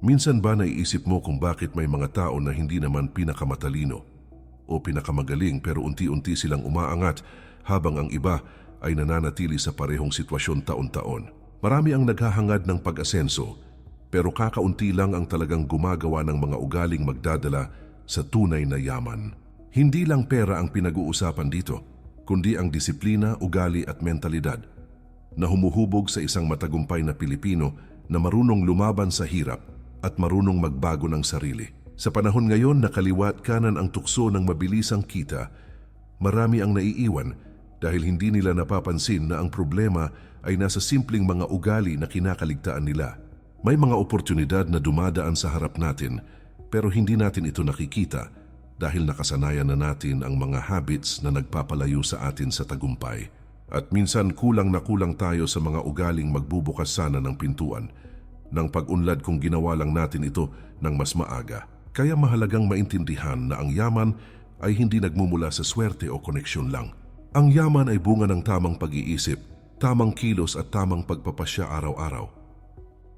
Minsan ba naiisip mo kung bakit may mga tao na hindi naman pinakamatalino o pinakamagaling pero unti-unti silang umaangat habang ang iba ay nananatili sa parehong sitwasyon taon-taon? Marami ang naghahangad ng pag-asenso pero kakaunti lang ang talagang gumagawa ng mga ugaling magdadala sa tunay na yaman. Hindi lang pera ang pinag-uusapan dito, kundi ang disiplina, ugali at mentalidad na humuhubog sa isang matagumpay na Pilipino na marunong lumaban sa hirap at marunong magbago ng sarili. Sa panahon ngayon na kaliwat kanan ang tukso ng mabilisang kita, marami ang naiiwan dahil hindi nila napapansin na ang problema ay nasa simpleng mga ugali na kinakaligtaan nila. May mga oportunidad na dumadaan sa harap natin pero hindi natin ito nakikita dahil nakasanayan na natin ang mga habits na nagpapalayo sa atin sa tagumpay. At minsan kulang na kulang tayo sa mga ugaling magbubukas sana ng pintuan ng pag-unlad kung ginawa lang natin ito ng mas maaga. Kaya mahalagang maintindihan na ang yaman ay hindi nagmumula sa swerte o koneksyon lang. Ang yaman ay bunga ng tamang pag-iisip, tamang kilos at tamang pagpapasya araw-araw.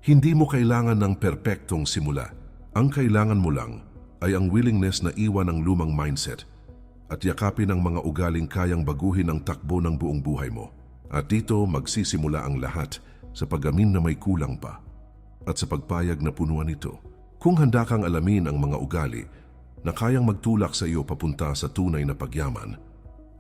Hindi mo kailangan ng perpektong simula. Ang kailangan mo lang ay ang willingness na iwan ang lumang mindset at yakapin ang mga ugaling kayang baguhin ang takbo ng buong buhay mo. At dito magsisimula ang lahat sa pagamin na may kulang pa at sa pagpayag na punuan ito. Kung handa kang alamin ang mga ugali na kayang magtulak sa iyo papunta sa tunay na pagyaman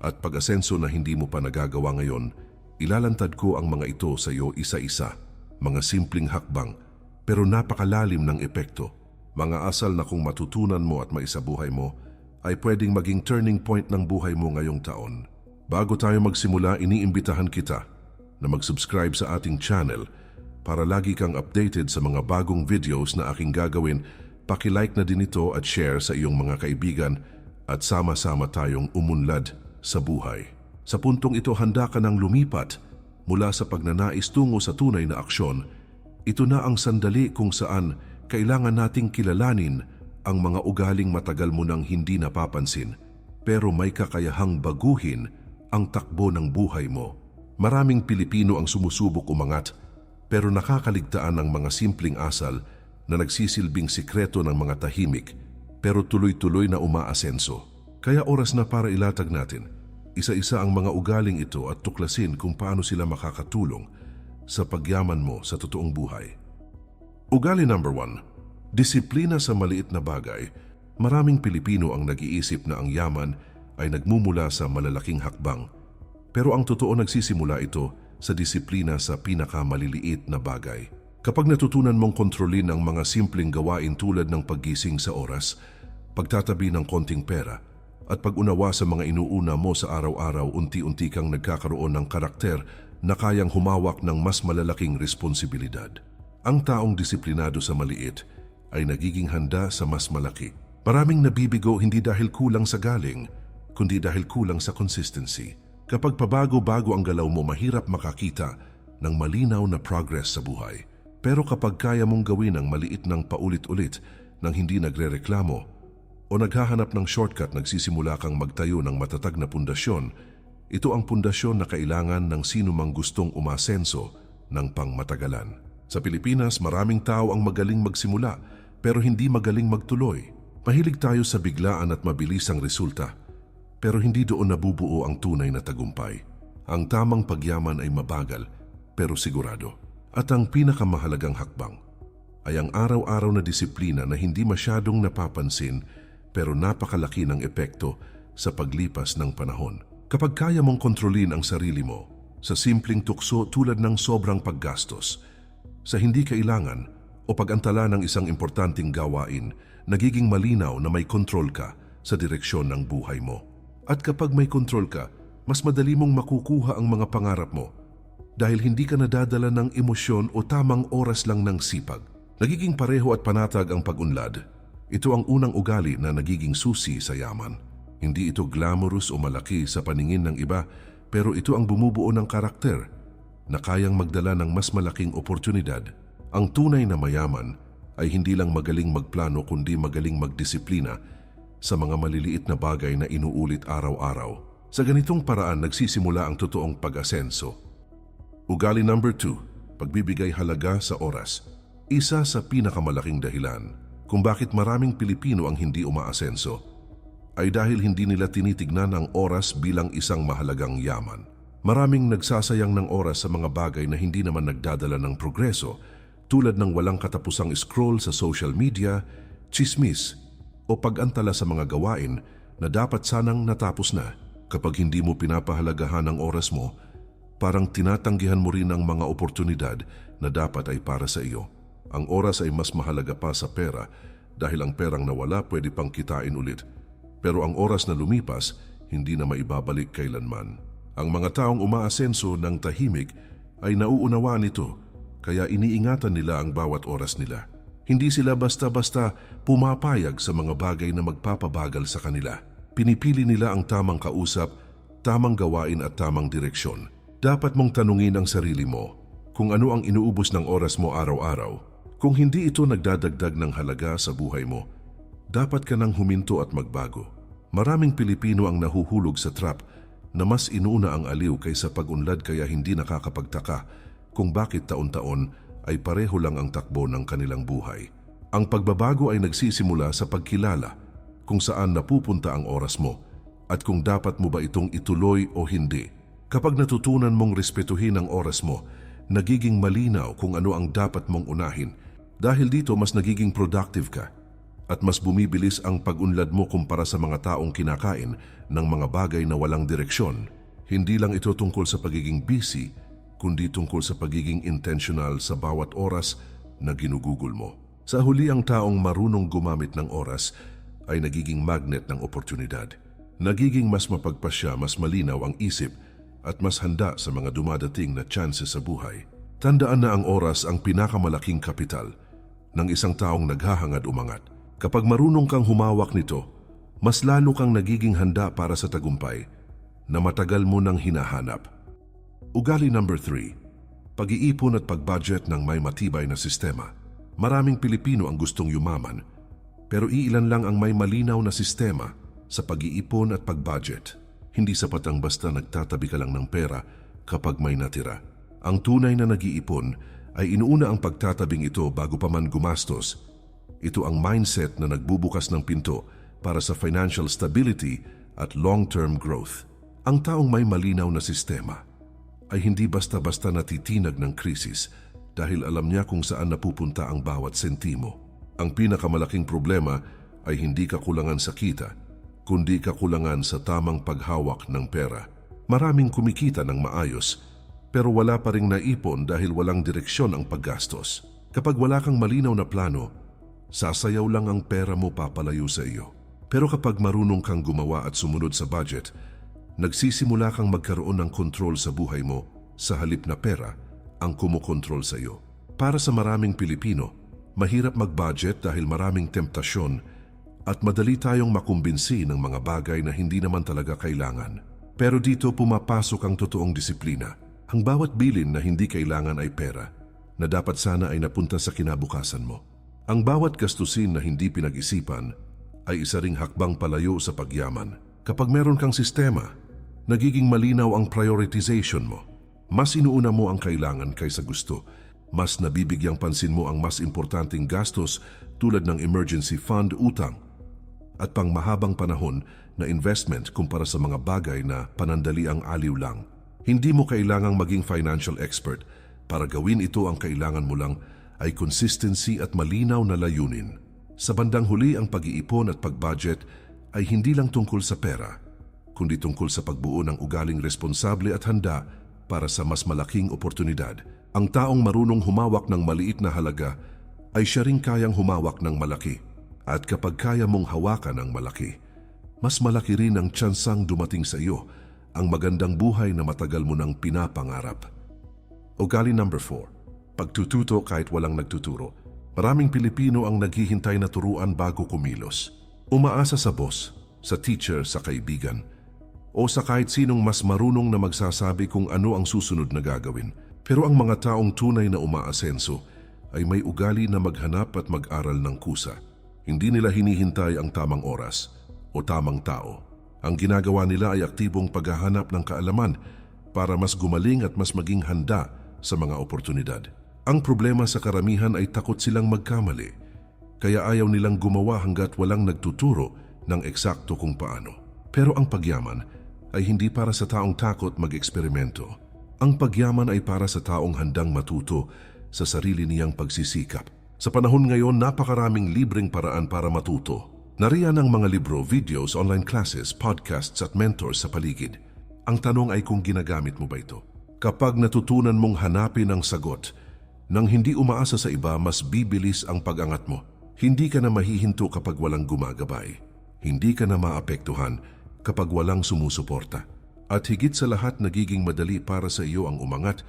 at pag-asenso na hindi mo pa nagagawa ngayon, ilalantad ko ang mga ito sa iyo isa-isa, mga simpleng hakbang pero napakalalim ng epekto, mga asal na kung matutunan mo at maisabuhay mo, ay pwedeng maging turning point ng buhay mo ngayong taon. Bago tayo magsimula, iniimbitahan kita na mag-subscribe sa ating channel para lagi kang updated sa mga bagong videos na aking gagawin. Pakilike na din ito at share sa iyong mga kaibigan at sama-sama tayong umunlad sa buhay. Sa puntong ito, handa ka ng lumipat mula sa pagnanais tungo sa tunay na aksyon. Ito na ang sandali kung saan kailangan nating kilalanin ang mga ugaling matagal mo nang hindi napapansin pero may kakayahang baguhin ang takbo ng buhay mo. Maraming Pilipino ang sumusubok umangat pero nakakaligtaan ang mga simpleng asal na nagsisilbing sikreto ng mga tahimik pero tuloy-tuloy na umaasenso. Kaya oras na para ilatag natin isa-isa ang mga ugaling ito at tuklasin kung paano sila makakatulong sa pagyaman mo sa totoong buhay. Ugali number one, Disiplina sa maliit na bagay, maraming Pilipino ang nag-iisip na ang yaman ay nagmumula sa malalaking hakbang. Pero ang totoo nagsisimula ito sa disiplina sa pinakamaliliit na bagay. Kapag natutunan mong kontrolin ang mga simpleng gawain tulad ng paggising sa oras, pagtatabi ng konting pera, at pag-unawa sa mga inuuna mo sa araw-araw, unti-unti kang nagkakaroon ng karakter na kayang humawak ng mas malalaking responsibilidad. Ang taong disiplinado sa maliit ay nagiging handa sa mas malaki. Maraming nabibigo hindi dahil kulang sa galing, kundi dahil kulang sa consistency. Kapag pabago-bago ang galaw mo, mahirap makakita ng malinaw na progress sa buhay. Pero kapag kaya mong gawin ang maliit ng paulit-ulit nang hindi nagrereklamo o naghahanap ng shortcut nagsisimula kang magtayo ng matatag na pundasyon, ito ang pundasyon na kailangan ng sino mang gustong umasenso ng pangmatagalan. Sa Pilipinas, maraming tao ang magaling magsimula pero hindi magaling magtuloy. Mahilig tayo sa biglaan at mabilisang resulta, pero hindi doon nabubuo ang tunay na tagumpay. Ang tamang pagyaman ay mabagal, pero sigurado. At ang pinakamahalagang hakbang ay ang araw-araw na disiplina na hindi masyadong napapansin pero napakalaki ng epekto sa paglipas ng panahon. Kapag kaya mong kontrolin ang sarili mo sa simpleng tukso tulad ng sobrang paggastos, sa hindi kailangan o pag-antala ng isang importanteng gawain, nagiging malinaw na may kontrol ka sa direksyon ng buhay mo. At kapag may kontrol ka, mas madali mong makukuha ang mga pangarap mo dahil hindi ka nadadala ng emosyon o tamang oras lang ng sipag. Nagiging pareho at panatag ang pag-unlad. Ito ang unang ugali na nagiging susi sa yaman. Hindi ito glamorous o malaki sa paningin ng iba, pero ito ang bumubuo ng karakter na kayang magdala ng mas malaking oportunidad ang tunay na mayaman ay hindi lang magaling magplano kundi magaling magdisiplina sa mga maliliit na bagay na inuulit araw-araw. Sa ganitong paraan nagsisimula ang totoong pag-asenso. Ugali number 2, pagbibigay halaga sa oras. Isa sa pinakamalaking dahilan kung bakit maraming Pilipino ang hindi umaasenso ay dahil hindi nila tinitignan ang oras bilang isang mahalagang yaman. Maraming nagsasayang ng oras sa mga bagay na hindi naman nagdadala ng progreso tulad ng walang katapusang scroll sa social media, chismis o pag-antala sa mga gawain na dapat sanang natapos na. Kapag hindi mo pinapahalagahan ang oras mo, parang tinatanggihan mo rin ang mga oportunidad na dapat ay para sa iyo. Ang oras ay mas mahalaga pa sa pera dahil ang perang nawala pwede pang kitain ulit. Pero ang oras na lumipas, hindi na maibabalik kailanman. Ang mga taong umaasenso ng tahimik ay nauunawaan nito kaya iniingatan nila ang bawat oras nila. Hindi sila basta-basta pumapayag sa mga bagay na magpapabagal sa kanila. Pinipili nila ang tamang kausap, tamang gawain at tamang direksyon. Dapat mong tanungin ang sarili mo kung ano ang inuubos ng oras mo araw-araw. Kung hindi ito nagdadagdag ng halaga sa buhay mo, dapat ka nang huminto at magbago. Maraming Pilipino ang nahuhulog sa trap na mas inuna ang aliw kaysa pag-unlad kaya hindi nakakapagtaka kung bakit taon-taon ay pareho lang ang takbo ng kanilang buhay. Ang pagbabago ay nagsisimula sa pagkilala kung saan napupunta ang oras mo at kung dapat mo ba itong ituloy o hindi. Kapag natutunan mong respetuhin ang oras mo, nagiging malinaw kung ano ang dapat mong unahin. Dahil dito mas nagiging productive ka at mas bumibilis ang pag-unlad mo kumpara sa mga taong kinakain ng mga bagay na walang direksyon. Hindi lang ito tungkol sa pagiging busy, kundi tungkol sa pagiging intentional sa bawat oras na ginugugol mo. Sa huli ang taong marunong gumamit ng oras ay nagiging magnet ng oportunidad. Nagiging mas mapagpasya, mas malinaw ang isip at mas handa sa mga dumadating na chances sa buhay. Tandaan na ang oras ang pinakamalaking kapital ng isang taong naghahangad umangat. Kapag marunong kang humawak nito, mas lalo kang nagiging handa para sa tagumpay na matagal mo nang hinahanap. Ugali number 3. Pag-iipon at pag-budget ng may matibay na sistema. Maraming Pilipino ang gustong yumaman, pero iilan lang ang may malinaw na sistema sa pag-iipon at pag-budget. Hindi sapat ang basta nagtatabi ka lang ng pera kapag may natira. Ang tunay na nag-iipon ay inuuna ang pagtatabing ito bago pa man gumastos. Ito ang mindset na nagbubukas ng pinto para sa financial stability at long-term growth. Ang taong may malinaw na sistema ay hindi basta-basta natitinag ng krisis dahil alam niya kung saan napupunta ang bawat sentimo. Ang pinakamalaking problema ay hindi kakulangan sa kita, kundi kakulangan sa tamang paghawak ng pera. Maraming kumikita ng maayos, pero wala pa ring naipon dahil walang direksyon ang paggastos. Kapag wala kang malinaw na plano, sasayaw lang ang pera mo papalayo sa iyo. Pero kapag marunong kang gumawa at sumunod sa budget, nagsisimula kang magkaroon ng kontrol sa buhay mo sa halip na pera ang kumokontrol sa iyo. Para sa maraming Pilipino, mahirap mag-budget dahil maraming temptasyon at madali tayong makumbinsi ng mga bagay na hindi naman talaga kailangan. Pero dito pumapasok ang totoong disiplina. Ang bawat bilin na hindi kailangan ay pera, na dapat sana ay napunta sa kinabukasan mo. Ang bawat gastusin na hindi pinag-isipan ay isa ring hakbang palayo sa pagyaman. Kapag meron kang sistema, nagiging malinaw ang prioritization mo. Mas inuuna mo ang kailangan kaysa gusto. Mas nabibigyang pansin mo ang mas importanteng gastos tulad ng emergency fund, utang, at pang mahabang panahon na investment kumpara sa mga bagay na panandali ang aliw lang. Hindi mo kailangang maging financial expert. Para gawin ito ang kailangan mo lang ay consistency at malinaw na layunin. Sa bandang huli ang pag-iipon at pag-budget ay hindi lang tungkol sa pera, kundi tungkol sa pagbuo ng ugaling responsable at handa para sa mas malaking oportunidad. Ang taong marunong humawak ng maliit na halaga ay siya ring kayang humawak ng malaki. At kapag kaya mong hawakan ang malaki, mas malaki rin ang tsansang dumating sa iyo ang magandang buhay na matagal mo nang pinapangarap. Ugali number 4. Pagtututo kahit walang nagtuturo. Maraming Pilipino ang naghihintay na turuan bago kumilos. Umaasa sa boss, sa teacher, sa kaibigan, o sa kahit sinong mas marunong na magsasabi kung ano ang susunod na gagawin. Pero ang mga taong tunay na umaasenso ay may ugali na maghanap at mag-aral ng kusa. Hindi nila hinihintay ang tamang oras o tamang tao. Ang ginagawa nila ay aktibong paghahanap ng kaalaman para mas gumaling at mas maging handa sa mga oportunidad. Ang problema sa karamihan ay takot silang magkamali, kaya ayaw nilang gumawa hanggat walang nagtuturo ng eksakto kung paano. Pero ang pagyaman ay hindi para sa taong takot mag-eksperimento. Ang pagyaman ay para sa taong handang matuto sa sarili niyang pagsisikap. Sa panahon ngayon, napakaraming libreng paraan para matuto. Nariyan ang mga libro, videos, online classes, podcasts at mentors sa paligid. Ang tanong ay kung ginagamit mo ba ito. Kapag natutunan mong hanapin ang sagot, nang hindi umaasa sa iba, mas bibilis ang pag-angat mo. Hindi ka na mahihinto kapag walang gumagabay. Hindi ka na maapektuhan kapag walang sumusuporta. At higit sa lahat nagiging madali para sa iyo ang umangat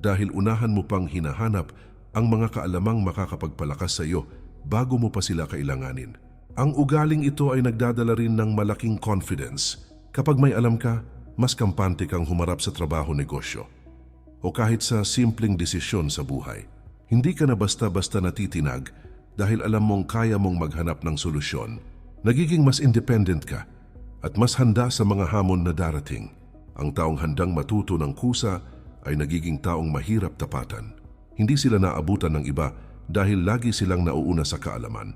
dahil unahan mo pang hinahanap ang mga kaalamang makakapagpalakas sa iyo bago mo pa sila kailanganin. Ang ugaling ito ay nagdadala rin ng malaking confidence. Kapag may alam ka, mas kampante kang humarap sa trabaho negosyo o kahit sa simpleng desisyon sa buhay. Hindi ka na basta-basta natitinag dahil alam mong kaya mong maghanap ng solusyon. Nagiging mas independent ka at mas handa sa mga hamon na darating. Ang taong handang matuto ng kusa ay nagiging taong mahirap tapatan. Hindi sila naabutan ng iba dahil lagi silang nauuna sa kaalaman.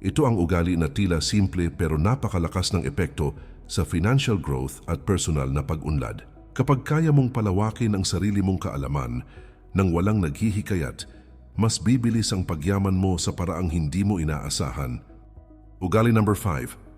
Ito ang ugali na tila simple pero napakalakas ng epekto sa financial growth at personal na pag-unlad. Kapag kaya mong palawakin ang sarili mong kaalaman nang walang naghihikayat, mas bibilis ang pagyaman mo sa paraang hindi mo inaasahan. Ugali number 5.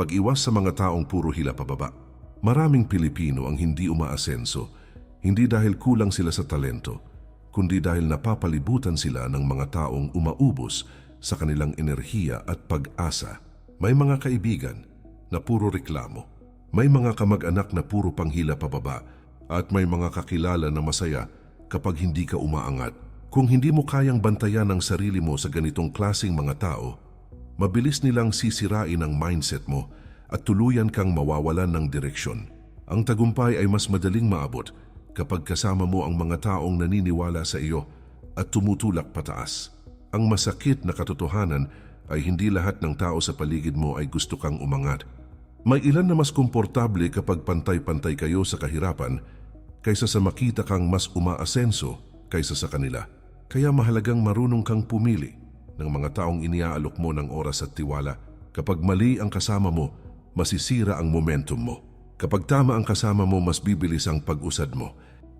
Pag-iwas sa mga taong puro hila pababa. Maraming Pilipino ang hindi umaasenso, hindi dahil kulang sila sa talento, kundi dahil napapalibutan sila ng mga taong umaubos sa kanilang enerhiya at pag-asa. May mga kaibigan na puro reklamo. May mga kamag-anak na puro panghila pababa at may mga kakilala na masaya kapag hindi ka umaangat. Kung hindi mo kayang bantayan ang sarili mo sa ganitong klasing mga tao, mabilis nilang sisirain ang mindset mo at tuluyan kang mawawalan ng direksyon. Ang tagumpay ay mas madaling maabot kapag kasama mo ang mga taong naniniwala sa iyo at tumutulak pataas. Ang masakit na katotohanan ay hindi lahat ng tao sa paligid mo ay gusto kang umangat. May ilan na mas komportable kapag pantay-pantay kayo sa kahirapan kaysa sa makita kang mas umaasenso kaysa sa kanila. Kaya mahalagang marunong kang pumili ng mga taong iniaalok mo ng oras at tiwala. Kapag mali ang kasama mo, masisira ang momentum mo. Kapag tama ang kasama mo, mas bibilis ang pag-usad mo.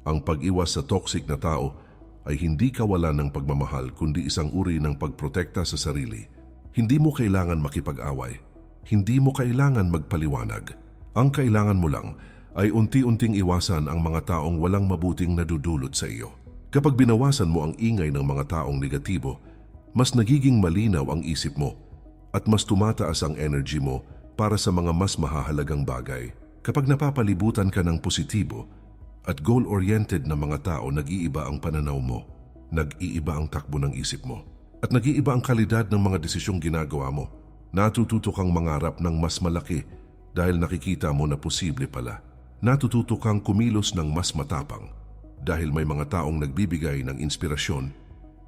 Ang pag-iwas sa toxic na tao ay hindi kawalan ng pagmamahal kundi isang uri ng pagprotekta sa sarili. Hindi mo kailangan makipag-away. Hindi mo kailangan magpaliwanag. Ang kailangan mo lang ay unti-unting iwasan ang mga taong walang mabuting nadudulot sa iyo. Kapag binawasan mo ang ingay ng mga taong negatibo, mas nagiging malinaw ang isip mo at mas tumataas ang energy mo para sa mga mas mahahalagang bagay. Kapag napapalibutan ka ng positibo at goal-oriented na mga tao, nag-iiba ang pananaw mo, nag-iiba ang takbo ng isip mo, at nag-iiba ang kalidad ng mga desisyong ginagawa mo. Natututo kang mangarap ng mas malaki dahil nakikita mo na posible pala. Natututo kang kumilos ng mas matapang dahil may mga taong nagbibigay ng inspirasyon.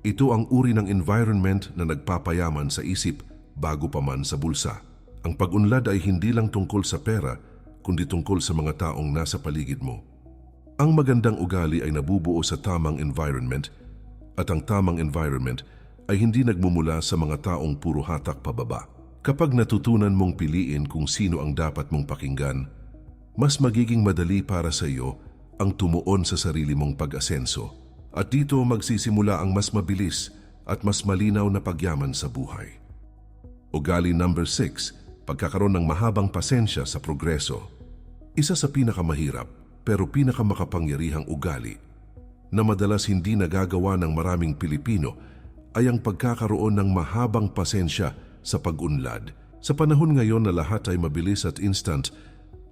Ito ang uri ng environment na nagpapayaman sa isip bago pa man sa bulsa. Ang pag-unlad ay hindi lang tungkol sa pera, kundi tungkol sa mga taong nasa paligid mo. Ang magandang ugali ay nabubuo sa tamang environment at ang tamang environment ay hindi nagmumula sa mga taong puro hatak pababa. Kapag natutunan mong piliin kung sino ang dapat mong pakinggan, mas magiging madali para sa iyo ang tumuon sa sarili mong pag-asenso. At dito magsisimula ang mas mabilis at mas malinaw na pagyaman sa buhay. Ugali number 6, pagkakaroon ng mahabang pasensya sa progreso. Isa sa pinakamahirap pero pinakamakapangyarihang ugali na madalas hindi nagagawa ng maraming Pilipino ay ang pagkakaroon ng mahabang pasensya sa pag-unlad. Sa panahon ngayon na lahat ay mabilis at instant,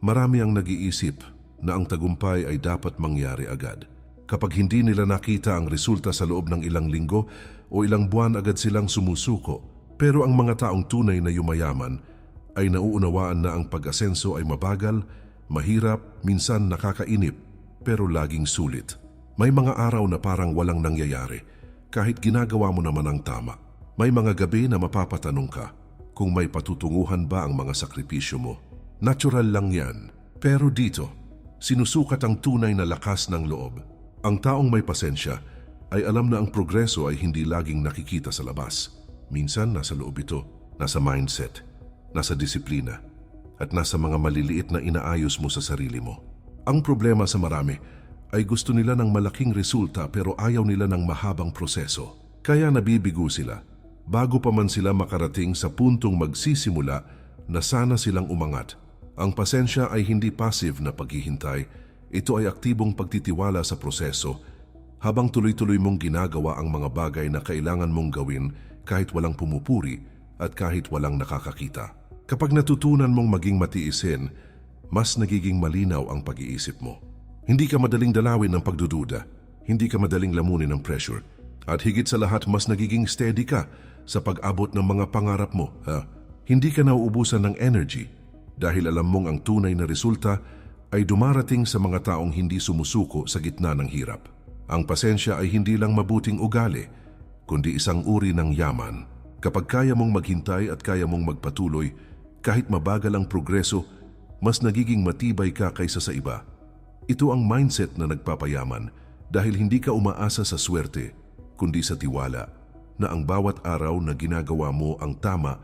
marami ang nag-iisip na ang tagumpay ay dapat mangyari agad. Kapag hindi nila nakita ang resulta sa loob ng ilang linggo o ilang buwan agad silang sumusuko, pero ang mga taong tunay na yumayaman ay nauunawaan na ang pag-asenso ay mabagal, mahirap, minsan nakakainip, pero laging sulit. May mga araw na parang walang nangyayari, kahit ginagawa mo naman ang tama. May mga gabi na mapapatanong ka kung may patutunguhan ba ang mga sakripisyo mo. Natural lang yan. Pero dito, sinusukat ang tunay na lakas ng loob. Ang taong may pasensya ay alam na ang progreso ay hindi laging nakikita sa labas. Minsan nasa loob ito, nasa mindset, nasa disiplina, at nasa mga maliliit na inaayos mo sa sarili mo. Ang problema sa marami ay gusto nila ng malaking resulta pero ayaw nila ng mahabang proseso. Kaya nabibigo sila bago pa man sila makarating sa puntong magsisimula na sana silang umangat. Ang pasensya ay hindi passive na paghihintay, ito ay aktibong pagtitiwala sa proseso habang tuloy-tuloy mong ginagawa ang mga bagay na kailangan mong gawin kahit walang pumupuri at kahit walang nakakakita. Kapag natutunan mong maging matiisin, mas nagiging malinaw ang pag-iisip mo. Hindi ka madaling dalawin ng pagdududa, hindi ka madaling lamunin ng pressure, at higit sa lahat mas nagiging steady ka sa pag-abot ng mga pangarap mo. Ha? Hindi ka nauubusan ng energy dahil alam mong ang tunay na resulta ay dumarating sa mga taong hindi sumusuko sa gitna ng hirap. Ang pasensya ay hindi lang mabuting ugali, kundi isang uri ng yaman. Kapag kaya mong maghintay at kaya mong magpatuloy, kahit mabagal ang progreso, mas nagiging matibay ka kaysa sa iba. Ito ang mindset na nagpapayaman dahil hindi ka umaasa sa swerte, kundi sa tiwala na ang bawat araw na ginagawa mo ang tama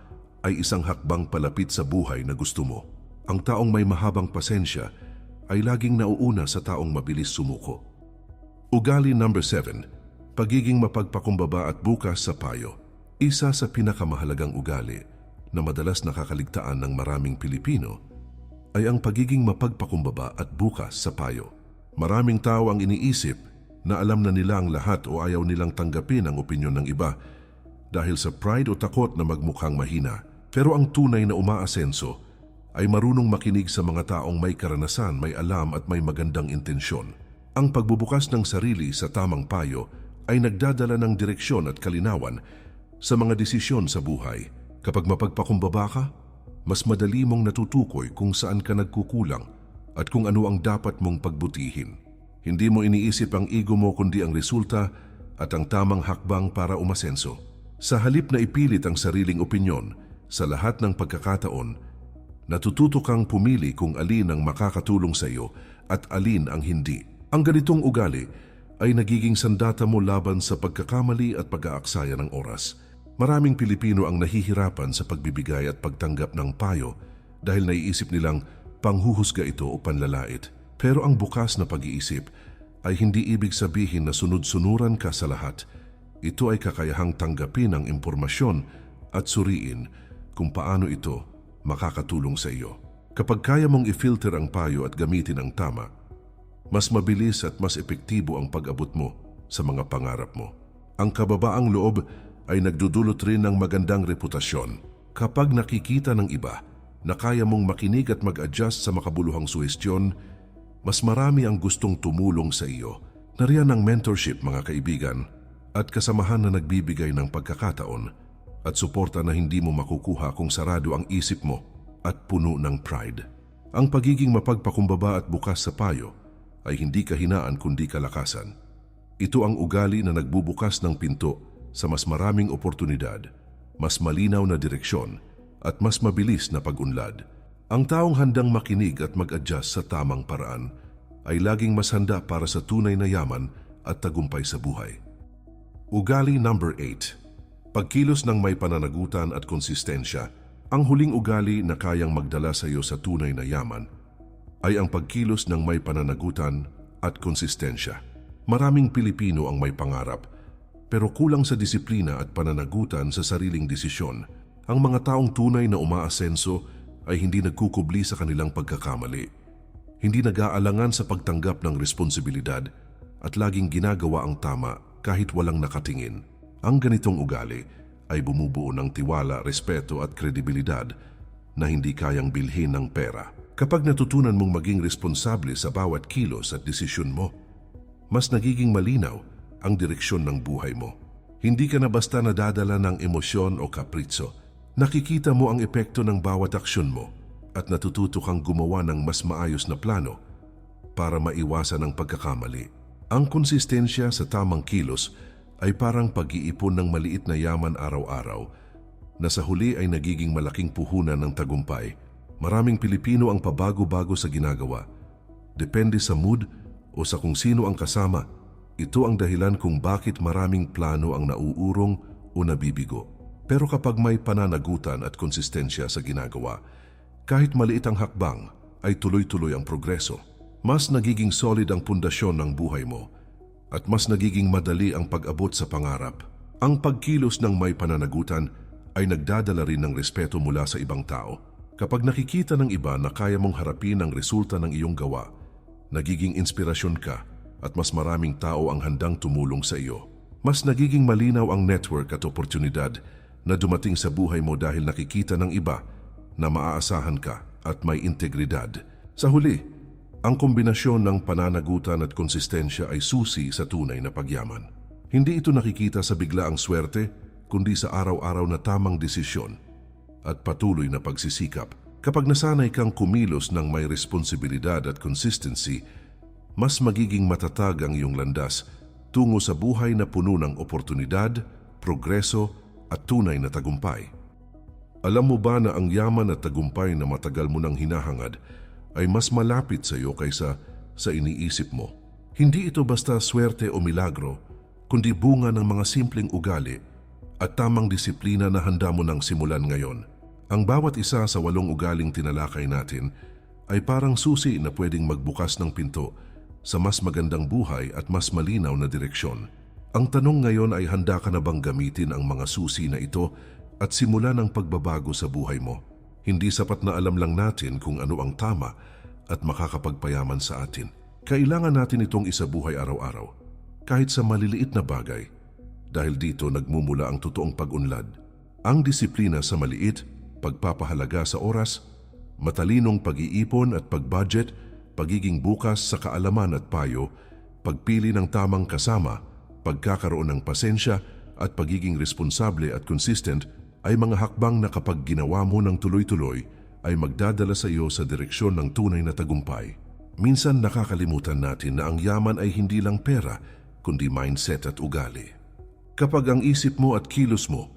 ay isang hakbang palapit sa buhay na gusto mo. Ang taong may mahabang pasensya ay laging nauuna sa taong mabilis sumuko. Ugali number 7, pagiging mapagpakumbaba at bukas sa payo. Isa sa pinakamahalagang ugali na madalas nakakaligtaan ng maraming Pilipino ay ang pagiging mapagpakumbaba at bukas sa payo. Maraming tao ang iniisip na alam na nila ang lahat o ayaw nilang tanggapin ang opinyon ng iba dahil sa pride o takot na magmukhang mahina. Pero ang tunay na umaasenso ay marunong makinig sa mga taong may karanasan, may alam at may magandang intensyon. Ang pagbubukas ng sarili sa tamang payo ay nagdadala ng direksyon at kalinawan sa mga desisyon sa buhay. Kapag mapagpakumbaba ka, mas madali mong natutukoy kung saan ka nagkukulang at kung ano ang dapat mong pagbutihin. Hindi mo iniisip ang ego mo kundi ang resulta at ang tamang hakbang para umasenso. Sa halip na ipilit ang sariling opinyon sa lahat ng pagkakataon, natututo kang pumili kung alin ang makakatulong sa iyo at alin ang hindi. Ang ganitong ugali ay nagiging sandata mo laban sa pagkakamali at pag-aaksaya ng oras. Maraming Pilipino ang nahihirapan sa pagbibigay at pagtanggap ng payo dahil naiisip nilang panghuhusga ito o panlalait. Pero ang bukas na pag-iisip ay hindi ibig sabihin na sunod-sunuran ka sa lahat. Ito ay kakayahang tanggapin ang impormasyon at suriin kung paano ito makakatulong sa iyo. Kapag kaya mong i-filter ang payo at gamitin ang tama, mas mabilis at mas epektibo ang pag-abot mo sa mga pangarap mo. Ang kababaang loob ay nagdudulot rin ng magandang reputasyon. Kapag nakikita ng iba na kaya mong makinig at mag-adjust sa makabuluhang suhestyon, mas marami ang gustong tumulong sa iyo. Nariyan ang mentorship mga kaibigan at kasamahan na nagbibigay ng pagkakataon at suporta na hindi mo makukuha kung sarado ang isip mo at puno ng pride. Ang pagiging mapagpakumbaba at bukas sa payo ay hindi kahinaan kundi kalakasan. Ito ang ugali na nagbubukas ng pinto sa mas maraming oportunidad, mas malinaw na direksyon at mas mabilis na pag-unlad. Ang taong handang makinig at mag-adjust sa tamang paraan ay laging mas handa para sa tunay na yaman at tagumpay sa buhay. Ugali number 8. Pagkilos ng may pananagutan at konsistensya, ang huling ugali na kayang magdala sa iyo sa tunay na yaman ay ang pagkilos ng may pananagutan at konsistensya. Maraming Pilipino ang may pangarap, pero kulang sa disiplina at pananagutan sa sariling desisyon. Ang mga taong tunay na umaasenso ay hindi nagkukubli sa kanilang pagkakamali. Hindi nag-aalangan sa pagtanggap ng responsibilidad at laging ginagawa ang tama kahit walang nakatingin. Ang ganitong ugali ay bumubuo ng tiwala, respeto at kredibilidad na hindi kayang bilhin ng pera. Kapag natutunan mong maging responsable sa bawat kilos at desisyon mo, mas nagiging malinaw ang direksyon ng buhay mo. Hindi ka na basta nadadala ng emosyon o kapritso, Nakikita mo ang epekto ng bawat aksyon mo at natututo kang gumawa ng mas maayos na plano para maiwasan ang pagkakamali. Ang konsistensya sa tamang kilos ay parang pag-iipon ng maliit na yaman araw-araw na sa huli ay nagiging malaking puhunan ng tagumpay. Maraming Pilipino ang pabago-bago sa ginagawa. Depende sa mood o sa kung sino ang kasama Ito ang dahilan kung bakit maraming plano ang nauurong o nabibigo. Pero kapag may pananagutan at konsistensya sa ginagawa, kahit maliit ang hakbang, ay tuloy-tuloy ang progreso. Mas nagiging solid ang pundasyon ng buhay mo at mas nagiging madali ang pag-abot sa pangarap. Ang pagkilos ng may pananagutan ay nagdadala rin ng respeto mula sa ibang tao. Kapag nakikita ng iba na kaya mong harapin ang resulta ng iyong gawa, nagiging inspirasyon ka at mas maraming tao ang handang tumulong sa iyo. Mas nagiging malinaw ang network at oportunidad na dumating sa buhay mo dahil nakikita ng iba na maaasahan ka at may integridad. Sa huli, ang kombinasyon ng pananagutan at konsistensya ay susi sa tunay na pagyaman. Hindi ito nakikita sa biglaang swerte, kundi sa araw-araw na tamang desisyon at patuloy na pagsisikap. Kapag nasanay kang kumilos ng may responsibilidad at consistency, mas magiging matatag ang iyong landas tungo sa buhay na puno ng oportunidad, progreso at tunay na tagumpay. Alam mo ba na ang yaman at tagumpay na matagal mo nang hinahangad ay mas malapit sa iyo kaysa sa iniisip mo? Hindi ito basta swerte o milagro, kundi bunga ng mga simpleng ugali at tamang disiplina na handa mo nang simulan ngayon. Ang bawat isa sa walong ugaling tinalakay natin ay parang susi na pwedeng magbukas ng pinto sa mas magandang buhay at mas malinaw na direksyon. Ang tanong ngayon ay handa ka na bang gamitin ang mga susi na ito at simulan ang pagbabago sa buhay mo? Hindi sapat na alam lang natin kung ano ang tama at makakapagpayaman sa atin. Kailangan natin itong isabuhay araw-araw, kahit sa maliliit na bagay, dahil dito nagmumula ang totoong pag-unlad. Ang disiplina sa maliit, pagpapahalaga sa oras, matalinong pag-iipon at pag-budget, pagiging bukas sa kaalaman at payo, pagpili ng tamang kasama, pagkakaroon ng pasensya at pagiging responsable at consistent ay mga hakbang na kapag ginawa mo ng tuloy-tuloy ay magdadala sa iyo sa direksyon ng tunay na tagumpay. Minsan nakakalimutan natin na ang yaman ay hindi lang pera, kundi mindset at ugali. Kapag ang isip mo at kilos mo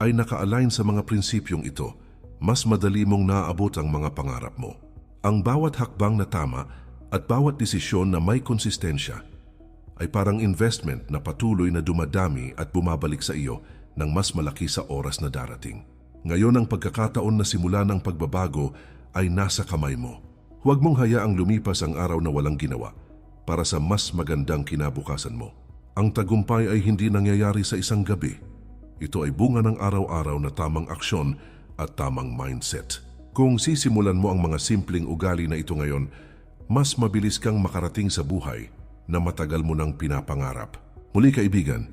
ay naka-align sa mga prinsipyong ito, mas madali mong naaabot ang mga pangarap mo. Ang bawat hakbang na tama at bawat desisyon na may konsistensya ay parang investment na patuloy na dumadami at bumabalik sa iyo ng mas malaki sa oras na darating. Ngayon ang pagkakataon na simula ng pagbabago ay nasa kamay mo. Huwag mong hayaang lumipas ang araw na walang ginawa para sa mas magandang kinabukasan mo. Ang tagumpay ay hindi nangyayari sa isang gabi. Ito ay bunga ng araw-araw na tamang aksyon at tamang mindset. Kung sisimulan mo ang mga simpleng ugali na ito ngayon, mas mabilis kang makarating sa buhay na matagal mo nang pinapangarap. Muli kaibigan,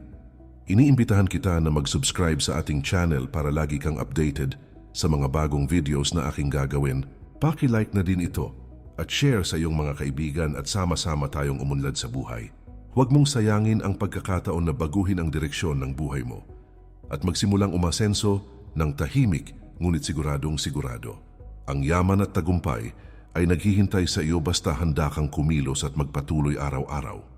iniimbitahan kita na mag-subscribe sa ating channel para lagi kang updated sa mga bagong videos na aking gagawin. Paki-like na din ito at share sa iyong mga kaibigan at sama-sama tayong umunlad sa buhay. Huwag mong sayangin ang pagkakataon na baguhin ang direksyon ng buhay mo at magsimulang umasenso ng tahimik ngunit siguradong sigurado. Ang yaman at tagumpay ay naghihintay sa iyo basta handa kang kumilos at magpatuloy araw-araw.